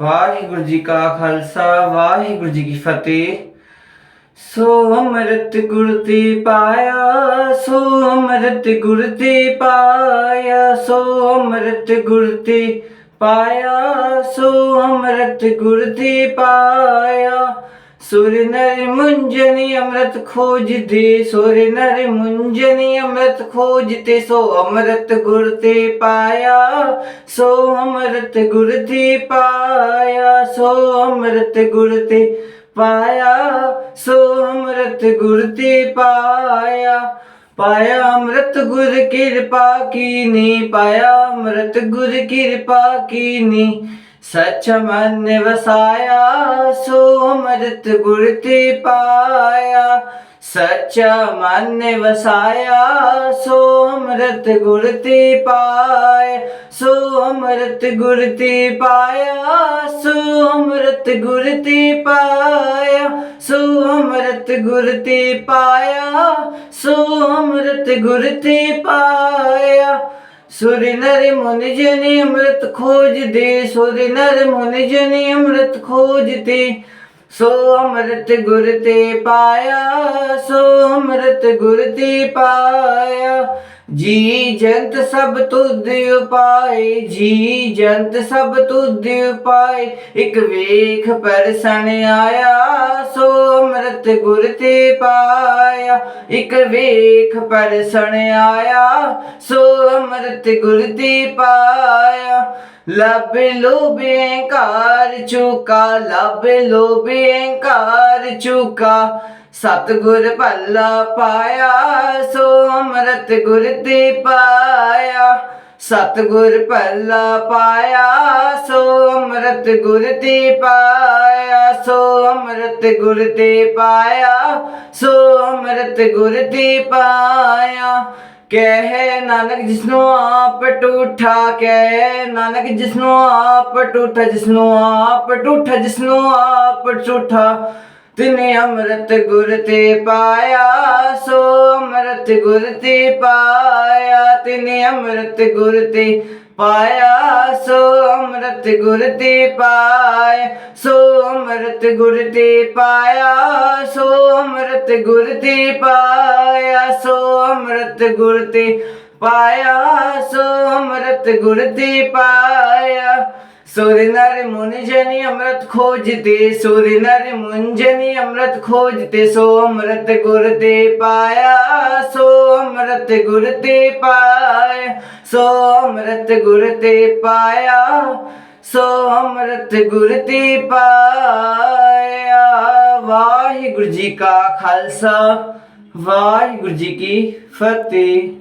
ਵਾਹਿਗੁਰੂ ਜੀ ਕਾ ਖਾਲਸਾ, ਵਾਹਿਗੁਰੂ ਜੀ ਕੀ ਫਤਿਹ। ਸੋ ਅੰਮ੍ਰਿਤ ਗੁਰ ਤੇ ਪਾਇਆ, ਸੋ ਅੰਮ੍ਰਿਤ ਗੁਰ ਤੇ ਪਾਇਆ, ਸੋ ਅੰਮ੍ਰਿਤ ਗੁਰ ਤੇ ਪਾਇਆ, ਸੋ ਅੰਮ੍ਰਿਤ ਗੁਰ ਤੇ ਪਾਇਆ। ਸੁਰ ਨਰ ਮੁੰਜਨੀ ਅੰਮ੍ਰਿਤ ਖੋਜਦੇ ਸੁਰ ਨਰ ਮੁੰਜਨੀ ਅੰਮ੍ਰਿਤ ਖੋਜਤੇ ਸੋ ਅੰਮ੍ਰਿਤ ਗੁਰ ਤੇ ਪਾਇਆ ਸੋ ਅੰਮ੍ਰਿਤ ਗੁਰ ਤੇ ਪਾਇਆ ਸੋ ਅੰਮ੍ਰਿਤ ਗੁਰ ਤੇ ਪਾਇਆ ਸੋ ਅੰਮ੍ਰਿਤ ਗੁਰ ਤੇ ਪਾਇਆ ਪਾਇਆ ਅੰਮ੍ਰਿਤ ਗੁਰ ਕਿਰਪਾ ਕੀਨੀ ਪਾਇਆ ਅੰਮ੍ਰਿਤ ਗੁਰ ਕਿਰਪਾ ਕੀਨੀ ਸੱਚ ਮਨ ਵਸਾਇਆ ਸੋ ਅੰਮ੍ਰਿਤ ਗੁਰ ਤੇ ਪਾਇਆ, ਸੱਚਾ ਮਨ ਵਸਾਇਆ, ਸੋ ਅੰਮ੍ਰਿਤ ਗੁਰ ਤੇ ਪਾਇਆ, ਸੋ ਅੰਮ੍ਰਿਤ ਗੁਰ ਤੇ ਪਾਇਆ, ਸੋ ਅੰਮ੍ਰਿਤ ਗੁਰ ਤੇ ਪਾਇਆ, ਸੋ ਅੰਮ੍ਰਿਤ ਗੁਰ ਤੇ ਪਾਇਆ, ਸੋ ਅੰਮ੍ਰਿਤ ਗੁਰ ਤੇ ਪਾਇਆ। ਸੁਰ ਨਰ ਮੁਨ ਜਨੀ ਅੰਮ੍ਰਿਤ ਖੋਜਦੇ, ਸੁਰ ਨਰ ਮੁਨ ਜਨੀ ਅੰਮ੍ਰਿਤ ਖੋਜਦੇ ਸੋ ਅੰਮ੍ਰਿਤ ਗੁਰ ਤੇ ਪਾਇਆ ਸੋ ਅੰਮ੍ਰਿਤ ਗੁਰ ਤੇ ਪਾਇਆ। ਜੀ ਜੰਤ ਸਭ ਤੁਧ ਉਪਾਏ, ਜੀ ਜੰਤ ਸਭ ਤੁਧ ਉਪਾਏ। ਇਕ ਵੇਖ ਪਰਸਣ ਆਇਆ ਸੋ ਅੰਮ੍ਰਿਤ ਗੁਰ ਤੇ ਪਾਇਆ। ਇਕ ਵੇਖ ਪਰਸਣ ਆਇਆ ਸੋ ਅੰਮ੍ਰਿਤ ਗੁਰ ਤੇ ਪਾਇਆ। ਲੱਭ ਲੋਭੇ ਚੁਕਾ, ਲੱਭ ਲੋਭੇ ਚੁਕਾ। ਸਤਗੁਰ ਭੱਲਾ ਪਾਇਆ, ਸੋ ਅੰਮ੍ਰਿਤ ਗੁਰ ਤੇ ਪਾਇਆ। ਸਤਗੁਰ ਭੱਲਾ ਪਾਇਆ, ਸੋ ਅੰਮ੍ਰਿਤ ਗੁਰ ਤੇ ਪਾਇਆ। ਸੋ ਅੰਮ੍ਰਿਤ ਗੁਰ ਤੇ ਪਾਇਆ, ਸੋ ਅੰਮ੍ਰਿਤ ਗੁਰ ਤੇ ਪਾਇਆ। ਕਹਿ ਨਾਨਕ ਜਿਸਨੂੰ ਆਪ ਟੂਠਾ, ਕਹਿ ਨਾਨਕ ਜਿਸਨੂੰ ਆਪ ਟੂਠਾ, ਜਿਸਨੂੰ ਆਪ ਟੂਠਾ, ਜਿਸਨੂੰ ਆਪ ਟੂਠਾ। ਤਿਨੇ ਅੰਮ੍ਰਿਤ ਗੁਰ ਤੇ ਪਾਇਆ, ਸੋ ਅੰਮ੍ਰਿਤ ਗੁਰ ਤੇ ਪਾਇਆ। ਤਿਨੇ ਅੰਮ੍ਰਿਤ ਗੁਰ ਤੇ ਪਾਇਆ, ਸੋ ਅੰਮ੍ਰਿਤ ਗੁਰ ਤੇ ਪਾਇਆ ਸੋ ਅੰਮ੍ਰਿਤ ਗੁਰ ਦੀ ਪਾਇਆ, ਸੋ ਅੰਮ੍ਰਿਤ ਗੁਰ ਤੇ ਪਾਇਆ, ਸੋ ਅੰਮ੍ਰਿਤ ਗੁਰ ਤੇ ਪਾਇਆ, ਸੋ ਅੰਮ੍ਰਿਤ ਗੁਰ ਤੇ ਪਾਇਆ। ਸੁਰ ਨਰ ਮੁਨ ਜਨੀ ਅੰਮ੍ਰਿਤ ਖੋਜਤੇ ਸੁਰ ਨਰ ਮੁਨ ਜਨੀ ਅੰਮ੍ਰਿਤ ਖੋਜਤੇ ਸੋ ਅੰਮ੍ਰਿਤ ਗੁਰ ਤੇ ਪਾਇਆ, ਸੋ ਅੰਮ੍ਰਿਤ ਗੁਰ ਤੇ ਪਾਇਆ, ਸੋ ਅੰਮ੍ਰਿਤ ਗੁਰ ਤੇ ਪਾਇਆ, ਸੋ ਅੰਮ੍ਰਿਤ ਗੁਰ ਤੇ ਪਾਇਆ। ਵਾਹਿਗੁਰੂ ਜੀ ਕਾ ਖਾਲਸਾ, ਵਾਹਿਗੁਰੂ ਜੀ ਕੀ ਫਤਿਹ।